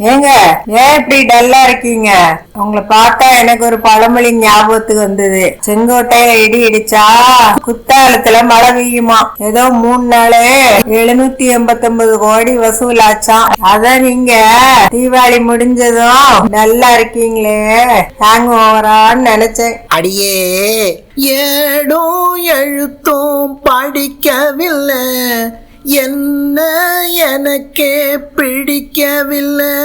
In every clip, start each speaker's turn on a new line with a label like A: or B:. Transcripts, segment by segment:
A: ஏங்க ஏன் இப்படி டல்லா இருக்கீங்க? உங்களை பார்த்தா எனக்கு ஒரு பழமொழி ஞாபகத்துக்கு வந்தது. செங்கோட்டையில இடி இடிச்சா குத்தாலத்துல மழை பெய்யுமா? ஏதோ மூணு நாளு எழுநூத்தி எண்பத்தி ஒன்பது கோடி வசூலாச்சாம். அத நீங்க தீபாவளி முடிஞ்சதும் நல்லா இருக்கீங்களே. ஹேங் ஓவரான்னு நினைச்சேன்.
B: அடியே ஏடும் எழுத்தும் படிக்கவில்லை. என்ன எனக்கே பிடிக்கவில்லை.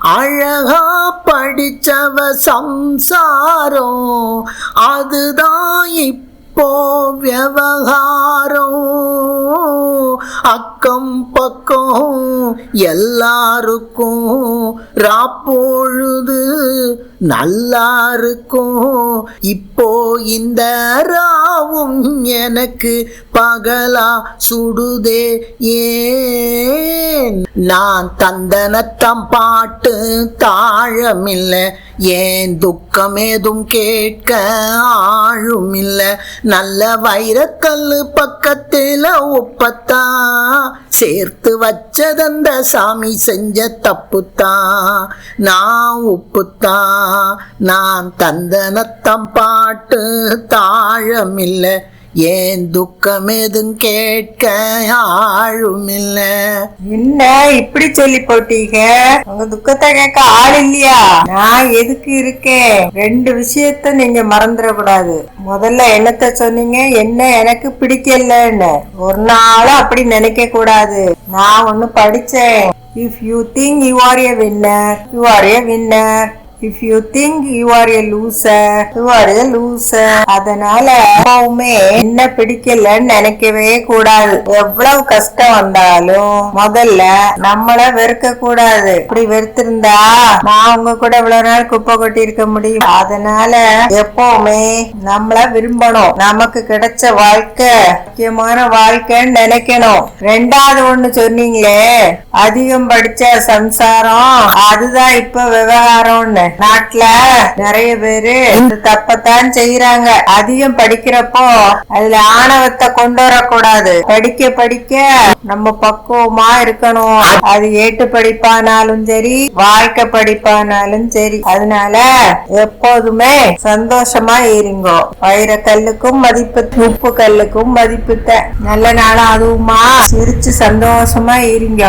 B: அழகா படிச்சவ சம்சாரம் அதுதான் இப்போ விவகாரம். அக்கம் பக்கம் எல்லாருக்கும் ராப்பொழுது நல்லா இருக்கும் இப்போ இந்த ராவும் எனக்கு பகலா சுடுதே ஏன்? நான் தந்தனத்தம் பாட்டு தாழமில்லை ஏன் துக்கம் ஏதும் கேட்க ஆழும் இல்ல நல்ல வைரக்கல்லு பக்கத்தில் ஒப்பத்தான் சேர்த்து வச்சதந்த சாமி செஞ்ச தப்புத்தான் நான் உப்புத்தான் நான் தந்தனத்தம் பாட்டு தாழமில்லை. ஏன் துக்கம் எதுவும் கேட்க ஆளும் இல்ல
A: என்ன இப்படி சொல்லி போட்டீங்க? உங்க துக்கத்தை கேட்க ஆள் இல்லையா? நான் எதுக்கு இருக்கேன்? ரெண்டு விஷயத்த நீங்க மறந்துட கூடாது முதல்ல என்னத்த சொன்னீங்க? என்ன எனக்கு பிடிக்கலன்னு. ஒரு நாளும் அப்படி நினைக்க கூடாது. நான் ஒண்ணு படிச்சேன். If you think you are a winner you are a winner if you think you are a loser you are a loser அதனால எப்பவுமே என்ன பிடிக்கலன்னு நினைக்கவே கூடாது. எவ்வளவு கஷ்டம் வந்தாலும் முதல்ல நம்மள வெறுக்க கூடாது. இப்படி வெறுத்திருந்தா நான் உங்க கூட இவ்வளவு நாள் குப்பை கொட்டி இருக்க முடியும். அதனால எப்பவுமே நம்மள விரும்பணும். நமக்கு கிடைச்ச வாழ்க்கை முக்கியமான வாழ்க்கைன்னு நினைக்கணும். ரெண்டாவது ஒண்ணு சொன்னீங்களே அதிகம் படிச்ச சம்சாரம் அதுதான் இப்ப விவகாரம்னு. நாட்டுல நிறைய பேரு இந்த தப்பத்தான் செய்யறாங்க அதிகம் படிக்கிறப்போ அதுல ஆணவத்தை கொண்டு வரக்கூடாது. படிக்க படிக்க நம்ம பக்குவமா இருக்கணும். அது ஏட்டு படிப்பானாலும் சரி வாழ்க்கை படிப்பானாலும் சரி. அதனால எப்போதுமே சந்தோஷமா இருங்கோ. வைர கல்லுக்கும் மதிப்பு உப்பு கல்லுக்கும் மதிப்பு நல்ல நாளா அதுவுமா. சிரிச்சு சந்தோஷமா இருங்க.